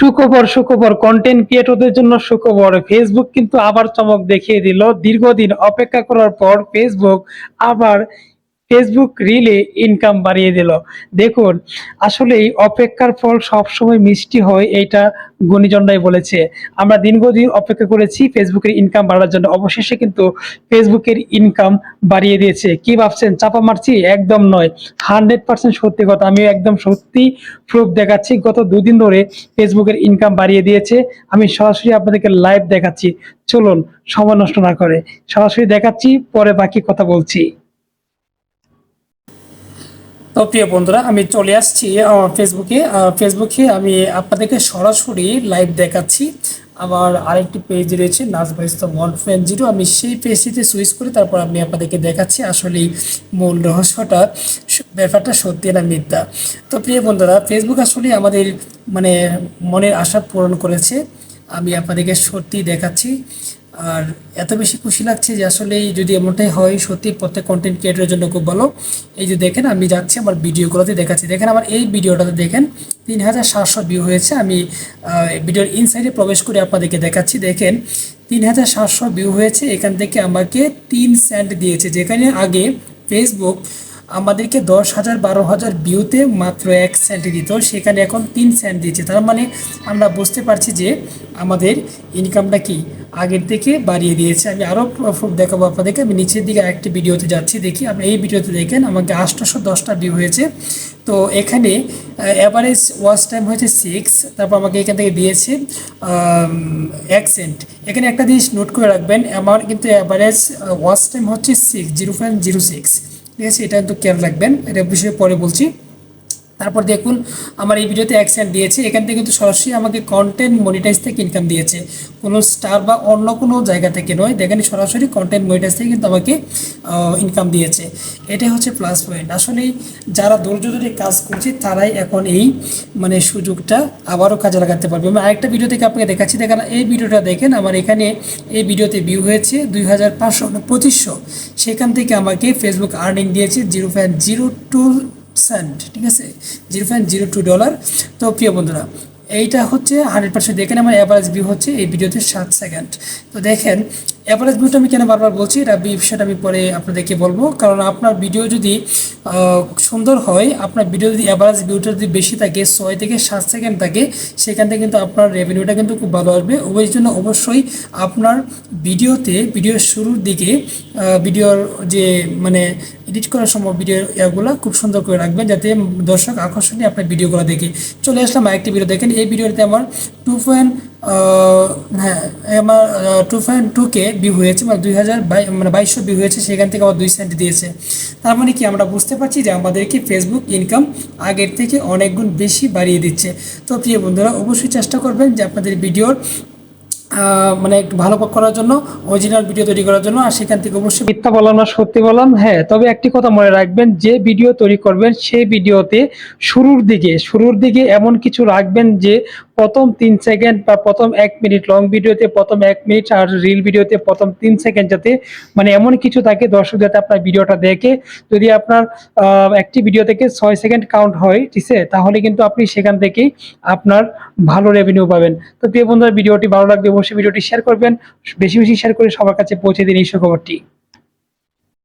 সুখবর সুখবর কন্টেন্ট ক্রিয়েটরদের জন্য সুখবর। ফেসবুক কিন্তু আবার চমক দেখিয়ে দিল। দীর্ঘদিন অপেক্ষা করার পর ফেসবুক আবার ফেসবুক রিলে ইনকাম বাড়িয়ে দিল। দেখুন আসলে অপেক্ষার ফল সবসময় মিষ্টি হয় এইটা গুণীজনরাই বলেছে। আমরা দীর্ঘদিন অপেক্ষা করেছি ফেসবুকের ইনকাম বাড়ার জন্য। অবশেষে কিন্তু ফেসবুকের ইনকাম বাড়িয়ে দিয়েছে। কি ভাবছেন? চাপা মারছি? একদম নয়। হান্ড্রেড পার্সেন্ট সত্যি কথা। আমি একদম সত্যি প্রুফ দেখাচ্ছি। গত দুদিন ধরে ফেসবুকের ইনকাম বাড়িয়ে দিয়েছে। আমি সরাসরি আপনাদেরকে লাইভ দেখাচ্ছি। চলুন, সময় নষ্ট না করে। সরাসরি দেখাচ্ছি, পরে বাকি কথা বলছি। তো প্রিয় বন্ধুরা, আমি চলে আসছি আমার ফেসবুকে ফেসবুকে আমি আপনাদেরকে সরাসরি লাইভ দেখাচ্ছি। আমার আরেকটি পেজ রয়েছে Nazba Islam one point zero আমি সেই পেজটিতে সুইচ করে তারপর আমি আপনাদেরকে দেখাচ্ছি আসলে মূল রহস্যটা ব্যাপারটা সত্যি না মিথ্যা। তো প্রিয় বন্ধুরা ফেসবুক আসলে আমাদের মানে মনের আশা পূরণ করেছে। আমি আপনাদেরকে সত্যি দেখাচ্ছি। আর এত বেশি খুশি লাগছে যে আসলে যদি এমনটাই হয়, সত্যি প্রত্যেক কন্টেন্ট ক্রিয়েটরের জন্য খুব ভালো। এই যে দেখেন, আমি যাচ্ছি আমার ভিডিওগুলোতে দেখাচ্ছি। দেখেন, আমার এই ভিডিওটাতে দেখেন তিন হাজার সাতশো ভিউ হয়েছে। আমি ভিডিওর ইনসাইডে প্রবেশ করে আপনাদেরকে দেখাচ্ছি। দেখেন তিন হাজার সাতশো ভিউ হয়েছে। এখান থেকে আমাকে তিন সেন্ট দিয়েছে। যেখানে আগে ফেসবুক আমাদেরকে দশ হাজার বারো হাজার ভিউতে মাত্র এক সেন্ট দিত। সেখানে এখন তিন সেন্ট দিয়েছে তার মানে আমরা বুঝতে পারছি যে আমাদের ইনকামটা কি আগের থেকে বাড়িয়ে দিয়েছে। আমি আরও প্রুফ দেখাবো আপনাদেরকে। আমি নিচের দিকে আরেকটি ভিডিওতে যাচ্ছি, দেখি আপনি এই ভিডিওতে দেখেন, আমাকে আটশোশো দশটা ভিউ হয়েছে। তো এখানে অ্যাভারেজ ওয়াচ টাইম হয়েছে সিক্স তারপর আমাকে এখান থেকে দিয়েছে এক সেন্ট এখানে একটা জিনিস নোট করে রাখবেন, আমার কিন্তু অ্যাভারেজ ওয়াচ টাইম হচ্ছে six zero point zero six ঠিক আছে, এটা কিন্তু খেয়াল রাখবেন, এটা বিষয়ে পরে বলছি। তারপর দেখুন, আমার এই ভিডিওতে সেন্ট দিয়েছে। এখান থেকে কিন্তু সরাসরি আমাকে কন্টেন্ট মনিটাইজ থেকে ইনকাম দিয়েছে। কোনো স্টার বা অন্য কোনো জায়গা থেকে নয়, দেখেন সরাসরি কন্টেন্ট মনিটাইজ থেকে কিন্তু আমাকে ইনকাম দিয়েছে। এটাই হচ্ছে প্লাস পয়েন্ট আসলে যারা ধৈর্য ধরে কাজ করছে, তারাই এখন এই মানে সুযোগটা আবারও কাজে লাগাতে পারবে। আমি আরেকটা ভিডিও থেকে আপনাকে দেখাচ্ছি। দেখেন, এই ভিডিওটা দেখেন, আমার এখানে এই ভিডিওতে ভিউ হয়েছে দুই হাজার পাঁচশো পঁচিশশো সেখান থেকে আমাকে ফেসবুক আর্নিং দিয়েছে zero point zero two cent ঠিক আছে? Zero point zero two dollar তো প্রিয় বন্ধুরা, এইটা হচ্ছে হান্ড্রেড পার্সেন্ট দেখেন আমার অ্যাভারেজ ভিউ হচ্ছে এই ভিডিওতে সাত সেকেন্ড তো দেখেন অ্যাভারেজ ভিউটা আমি কেন বারবার বলছি, এটা বিষয়টা আমি পরে আপনাদেরকে বলব। কারণ আপনার ভিডিও যদি সুন্দর হয়, আপনার ভিডিও যদি অ্যাভারেজ ভিউটা যদি বেশি থাকে, ছয় থেকে সাত সেকেন্ড থাকে, সেখান থেকে কিন্তু আপনার রেভিনিউটা কিন্তু খুব ভালো আসবে। ওই জন্য অবশ্যই আপনার ভিডিওতে ভিডিওর শুরুর দিকে ভিডিওর যে মানে এডিট করার সময় ভিডিও এগুলো খুব সুন্দর করে রাখবেন, যাতে দর্শক আকর্ষণীয় আপনার ভিডিওগুলো দেখে। চলে আসলাম আরেকটি ভিডিও দেখেন। এই ভিডিওতে আমার টু পয়েন্ট হ্যাঁ আমার two point two K view হয়েছে মানে দুই হাজার মানে বাইশশো ভিউ হয়েছে, সেখান থেকে আমার দুই সেন্ট দিয়েছে। তার মানে কি আমরা বুঝতে পারছি যে আমাদেরকে ফেসবুক ইনকাম আগের থেকে অনেক গুণ বেশি বাড়িয়ে দিচ্ছে। তো প্রিয় বন্ধুরা, অবশ্যই চেষ্টা করবেন যে আপনাদের ভিডিওর মানে একটু ভালো করার জন্য অরিজিনাল ভিডিও তৈরি করার জন্য, আর সেখান থেকে অবশ্যই মিথ্যা বললাম না, সত্যি বললাম হ্যাঁ তবে একটি কথা মনে রাখবেন, যে ভিডিও তৈরি করবেন, সেই ভিডিওতে শুরুর দিকে শুরুর দিকে এমন কিছু রাখবেন যে প্রথম তিন সেকেন্ড বা প্রথম এক মিনিট লং ভিডিওতে প্রথম এক মিনিট আর রিল ভিডিওতে প্রথম তিন সেকেন্ড যাতে মানে এমন কিছু থাকে দর্শক যাতে আপনার ভিডিওটা দেখে। যদি আপনার একটি ভিডিও থেকে ছয় সেকেন্ড কাউন্ট হয়, ঠিক আছে? তাহলে কিন্তু আপনি সেখান থেকেই আপনার ভালো রেভিনিউ পাবেন। তো প্রিয় বন্ধুরা, ভিডিওটি ভালো লাগলে অবশ্যই ভিডিওটি শেয়ার করবেন। বেশি বেশি শেয়ার করে সবার কাছে পৌঁছে দিন এই সুখবরটি।